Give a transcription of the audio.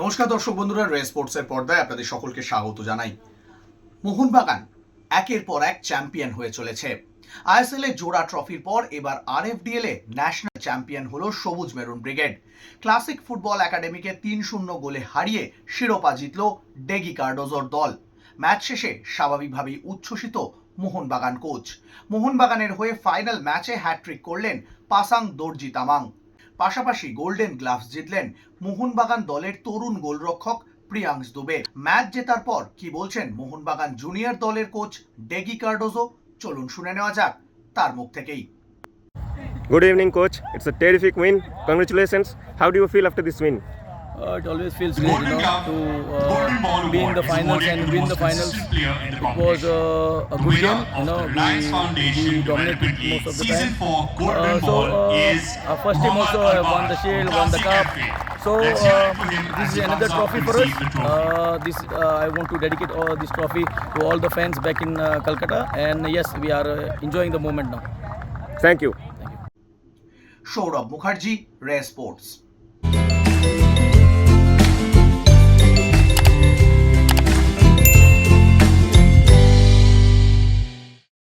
নমস্কার দর্শক বন্ধুরা রে পর্দায় আপনাদের সকলকে স্বাগত জানাই। মোহনবাগান একের পর এক চ্যাম্পিয়ন হয়ে চলেছে। আইএসএল এ জোড়া ট্রফির পর এবার আরএফডিএল এ ন্যাশনাল চ্যাম্পিয়ন হলো সবুজ মেরুন ব্রিগেড। ক্লাসিক ফুটবল একাডেমিকে তিন শূন্য গোলে হারিয়ে শিরোপা জিতল ডেগি কার্ডোজোর দল। ম্যাচ শেষে স্বাভাবিকভাবেই উচ্ছ্বসিত মোহনবাগান কোচ। মোহনবাগানের হয়ে ফাইনাল ম্যাচে হ্যাট্রিক করলেন পাসাং দর্জি তামাং। পাশাপাশি গোল্ডেন গ্লাভস জিতলেন মোহনবাগান দলের তরুণ গোলরক্ষক প্রিয়াংশ দুবে ম্যাচ জেতার পর কি বলছেন মোহনবাগান জুনিয়র দলের কোচ ডেগি কার্ডোজো চলুন শুনে নেওয়া যাক তার মুখ থেকেই Good evening, coach. It's a terrific win. Congratulations. How do you feel after this win? Uh, it always feels great you know, to uh, be in the finals and win the finals. It was uh, a good game, you know, we, we dominated most of the time. Uh, so uh, our first team also uh, won the shield, won the cup. So uh, this is another trophy for us. Uh, this uh, I want to dedicate all this trophy to all the fans back in uh, Calcutta, and yes, we are uh, enjoying the moment now. Thank you. Thank you. Shourabh Mukherjee, Ray Sports.